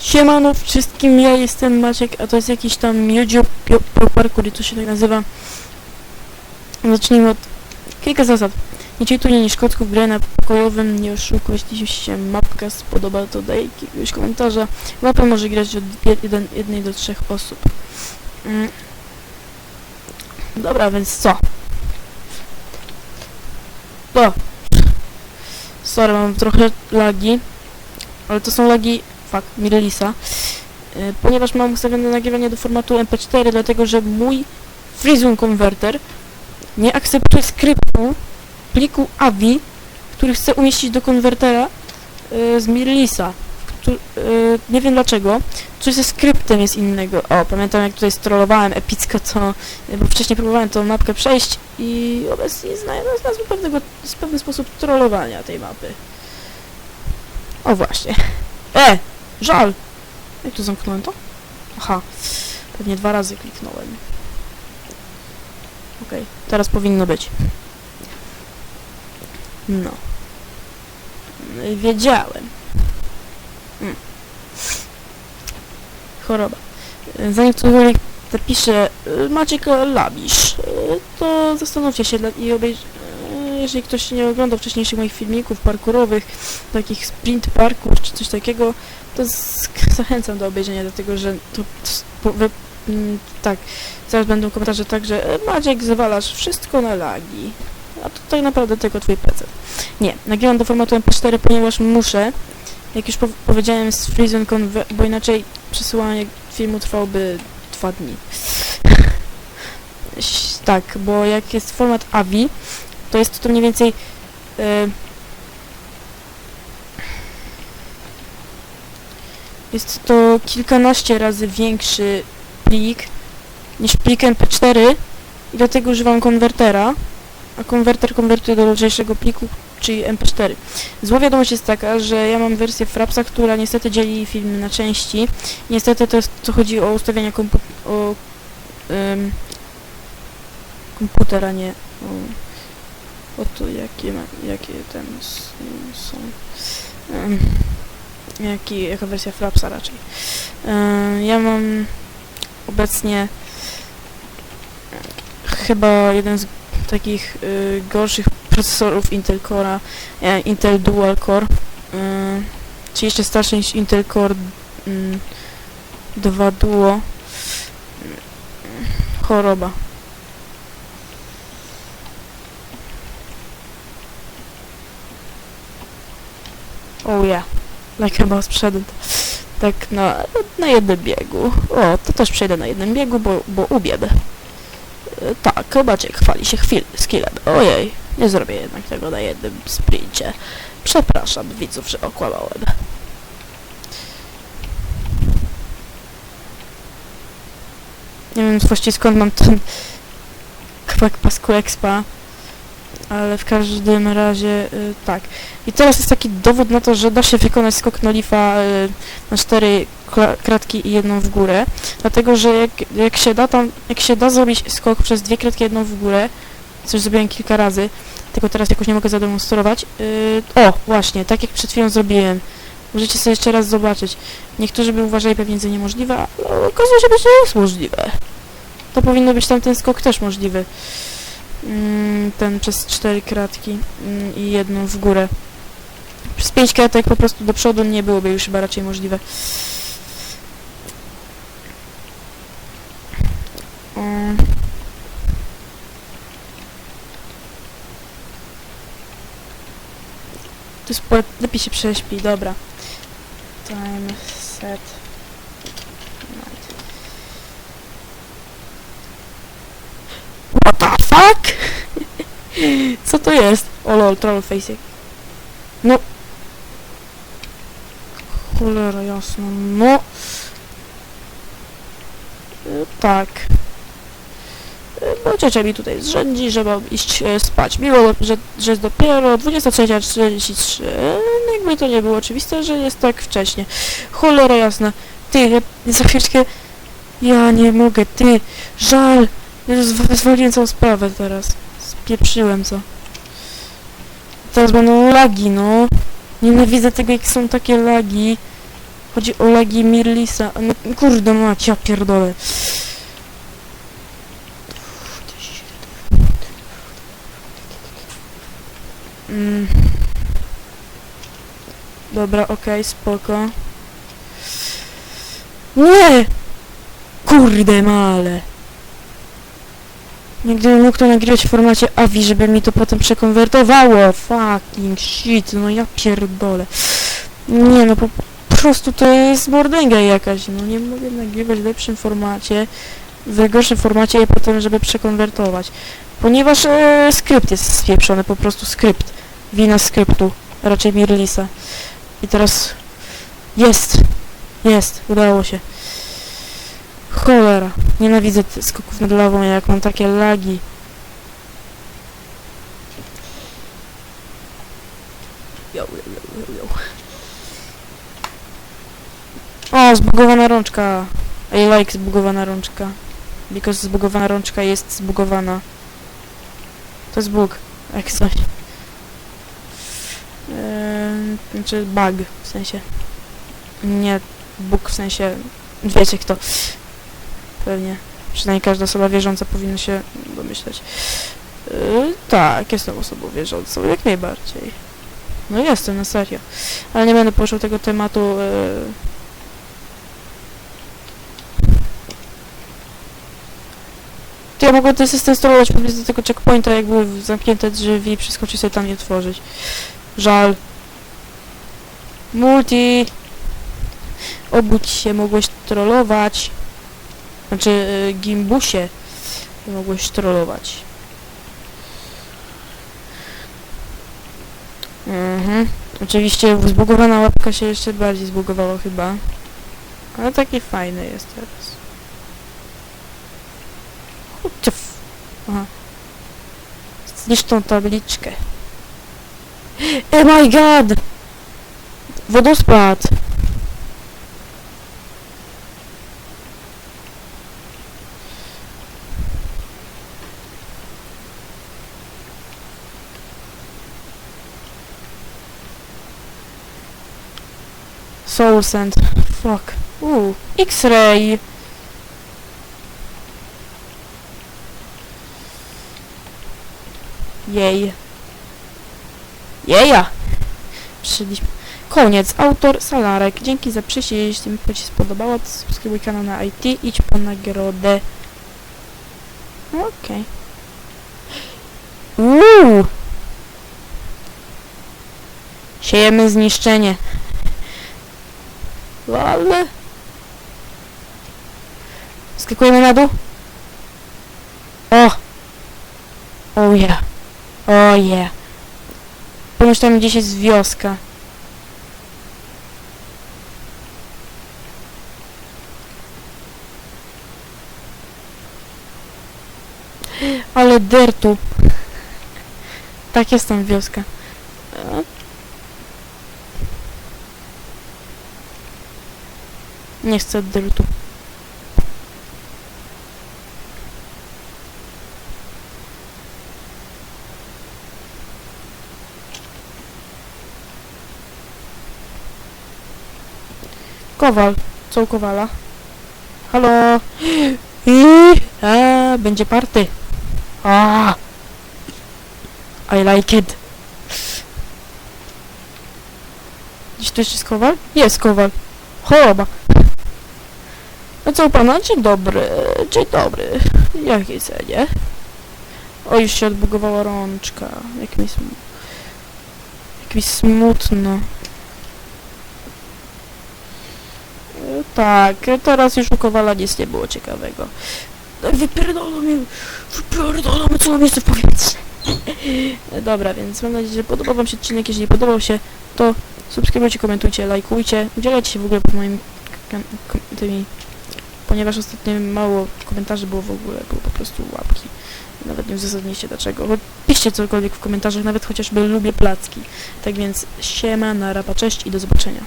Siemano wszystkim, ja jestem Maciek, a to jest jakiś tam Pro Parkour, to się tak nazywa. Zacznijmy od kilka zasad. Nie czytuj nie szkodków grę na pokojowym, nie oszukuj, jeśli się mapka spodoba, to daj jakiegoś komentarza. Mapa może grać od jed- jeden, jednej do trzech osób. Mm. Dobra, więc co? To. Sorry, mam trochę lagi, ale to są lagi fuck, Mirelisa, y, ponieważ mam ustawione nagrywanie do formatu MP4, dlatego że mój Freezone Converter nie akceptuje skryptu pliku AVI, który chcę umieścić do konwertera y, z Mirelisa. Y, nie wiem dlaczego. Coś ze skryptem jest innego. O, pamiętam jak tutaj strollowałem epicko, to, bo wcześniej próbowałem tą mapkę przejść i obecnie zna- znalazłem pewnego, z pewny sposób trollowania tej mapy. O właśnie. E! Żal! Jak tu zamknąłem to? Aha. Pewnie dwa razy kliknąłem. Okej, teraz powinno być. No. Y, Wiedziałem. Mm. Choroba. Zanim ktokolwiek napisze y, Maciek Labisz, y, to zastanówcie się i obejrz... Jeżeli ktoś nie oglądał wcześniejszych moich filmików parkurowych, takich sprint parkour czy coś takiego, to zachęcam do obejrzenia, dlatego że to po- we, mm, tak, zaraz będą komentarze tak, że e, Maciek zawalasz wszystko na lagi, a to tak naprawdę tylko twój PC. Nie, nagrywam do formatu MP4, ponieważ muszę, jak już po powiedziałem z Freezone Conver- bo inaczej przesyłanie filmu trwałoby dwa dni. Tak, bo jak jest format AVI, to jest to mniej więcej e, Jest to kilkanaście razy większy plik niż plik MP4 i dlatego używam konwertera, a konwerter konwertuje do lżejszego pliku, czyli MP4. Zła wiadomość jest taka, że ja mam wersję Frapsa, która niestety dzieli film na części. Niestety to jest, co chodzi o ustawienia o, komputera, nie o, o to jakie, jakie ten są. Jaki, jaka wersja Frapsa raczej. Ja mam obecnie chyba jeden z takich y, gorszych procesorów Intel Core'a, e, Intel Dual Core, czy jeszcze starszy niż Intel Core mm, 2 Duo. Choroba. Oh yeah. Like a boss przed tak na, na jednym biegu. O, to też przejdę na jednym biegu, bo, bo umiem. E, Tak, Maciek chwali się chwil, skillem. Ojej, nie zrobię jednak tego na jednym sprincie. Przepraszam widzów, że okłamałem. Nie wiem właściwie skąd mam ten kawałek pasku expa, ale w każdym razie y, tak. I teraz jest taki dowód na to, że da się wykonać skok Nolifa y, na cztery kratki i jedną w górę, dlatego że jak, jak się da tam, jak się da zrobić skok przez dwie kratki jedną w górę, coś zrobiłem kilka razy, tylko teraz jakoś nie mogę zademonstrować. y, o, właśnie, tak jak przed chwilą zrobiłem. Możecie sobie jeszcze raz zobaczyć. Niektórzy by uważali pewnie za niemożliwe, a no, okazuje się, że jest możliwe. To powinno być tam ten skok też możliwy. Mm, ten przez cztery kratki mm, i jedną w górę. Przez pięć kratek po prostu do przodu nie byłoby już chyba raczej możliwe. Tu lepiej się prześpi, dobra. Time set. Co to jest? O lol, troll facing. No. Cholera jasno, no. E, tak. Bo ciocia mi tutaj zrzędzi, że mam iść e, spać. Mimo, że, że jest dopiero 23.43. E, no jakby to nie było oczywiste, że jest tak wcześnie. Cholera jasna. Ty, za chwileczkę... Ja nie mogę, ty. Żal. Zwaliłem całą sprawę teraz. Spieprzyłem co. Teraz będą lagi, no. Nienawidzę tego, jak są takie lagi. Chodzi o lagi Mirlisa. No, kurde mać, ja pierdolę. Mm. Dobra, okej, spoko. Nie! Kurde male. Nie gdybym mógł to nagrywać w formacie AVI, żeby mi to potem przekonwertowało. Fucking shit, no ja pierdolę. Nie no, po prostu to jest mordęga jakaś. No nie mogę nagrywać w lepszym formacie, w gorszym formacie i potem, żeby przekonwertować. Ponieważ e, skrypt jest spieprzony, po prostu skrypt. Wina skryptu, raczej Mirlisa. I teraz jest, jest, udało się. Cholera, nienawidzę skoków nad lawą, jak mam takie lagi. Yo, yo, yo, yo. O, zbugowana rączka. I like zbugowana rączka. Because zbugowana rączka jest zbugowana. To jest bug, jak coś. Eee, znaczy bug, w sensie. Nie bug, w sensie... Wiecie kto. Pewnie. Przynajmniej każda osoba wierząca powinna się domyśleć. Yy, tak, jestem osobą wierzącą, jak najbardziej. No jestem, na serio. Ale nie będę poruszał tego tematu. Yy. Ja mogłem ten system sterować pobliżu tego checkpointa, jak zamknięte drzwi przeskoczyć sobie tam i otworzyć. Żal. Multi! Obudź się, mogłeś trollować. Znaczy, y, gimbusie mogłeś trollować. Mhm. Oczywiście zbugowana łapka się jeszcze bardziej zbugowała chyba. Ale taki fajny jest teraz. F... Aha. Zniszcz tą tabliczkę. Oh my god! Wodospad! Soul Sand. Fuck. Uuu. X-ray. Jej. Jeja! Przyszliśmy. Koniec. Autor Salarek. Dzięki za przyjście. Jeśli mi się spodobało, to subskrybuj kanał na IT. Idź po nagrodę. Okej. Uuu! Siejemy zniszczenie. Lol. Skakujemy na dół. O! Oh yeah. Oh yeah. Ponieważ tam gdzieś jest wioska. Ale dertu. Tak jest tam wioska. E, Nie chcę dertu. Kowal. Co u Kowala? Halo? A, będzie party. A. I like it. Gdzieś tu jest Kowal? Jest Kowal. Choroba. A co u pana? Dzień dobry. Dzień dobry. Jakiej cenie? O, już się odbugowała rączka. Jak mi, sm jak mi smutno. E, Tak, teraz już u Kowala nic nie było ciekawego. No Wypierdolą mnie, wypierdolą mnie, co mam jeszcze w powietrze. E, Dobra, więc mam nadzieję, że podobał wam się odcinek. Jeżeli podobał się, to subskrybujcie, komentujcie, lajkujcie. Udzielajcie się w ogóle pod moimi tymi... Ponieważ ostatnio mało komentarzy było w ogóle, było po prostu łapki. Nawet nie uzasadniliście dlaczego. Piszcie cokolwiek w komentarzach, nawet chociażby lubię placki. Tak więc siema, na rapa, cześć i do zobaczenia.